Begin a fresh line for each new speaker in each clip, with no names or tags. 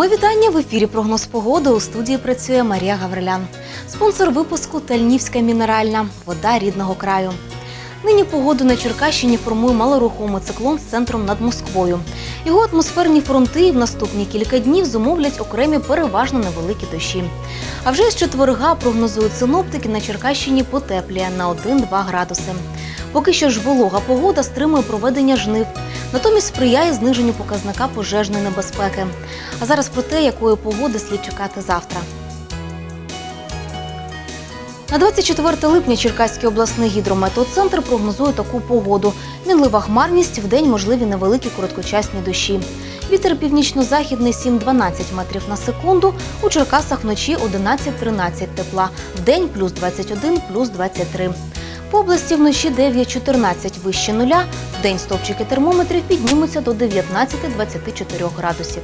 Ми вітання в ефірі прогноз погоди. У студії працює Марія Гаврилян. Спонсор випуску Тальнівська мінеральна вода рідного краю. Нині погоду на Черкащині формує малорухомий циклон з центром над Москвою. Його атмосферні фронти в наступні кілька днів зумовлять окремі переважно невеликі дощі. А вже з четверга прогнозують синоптики на Черкащині потепліє на 1-2 градуси. Поки що ж волога погода стримує проведення жнив, натомість сприяє зниженню показника пожежної небезпеки. А зараз про те, якої погоди слід чекати завтра. На 24 липня Черкаський обласний гідрометеоцентр прогнозує таку погоду. Мінлива хмарність, вдень можливі невеликі короткочасні дощі. Вітер північно-західний 7-12 метрів на секунду. У Черкасах вночі 11-13 тепла. Вдень плюс 21, плюс 23. По області вночі 9-14 вище нуля. Вдень стовпчики термометрів піднімуться до 19-24 градусів.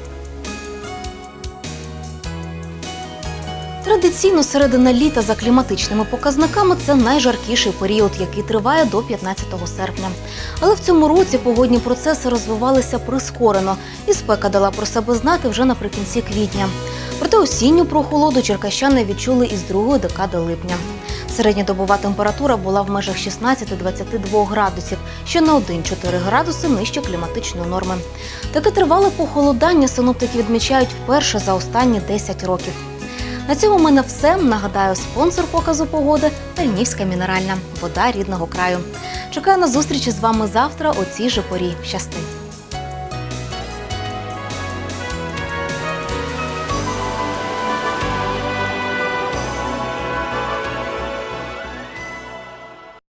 Традиційно середина літа за кліматичними показниками це найжаркіший період, який триває до 15 серпня. Але в цьому році погодні процеси розвивалися прискорено, і спека дала про себе знати вже наприкінці квітня. Проте осінню прохолоду черкащани відчули із другої декади липня. Середньодобова температура була в межах 16-22 градусів, що на 1-4 градуси нижче кліматичної норми. Таке тривале похолодання синоптики відмічають вперше за останні 10 років. На цьому в мене все. Нагадаю, спонсор показу погоди Тальнівська мінеральна вода рідного краю. Чекаю на зустрічі з вами завтра о цій же порі. Щасти!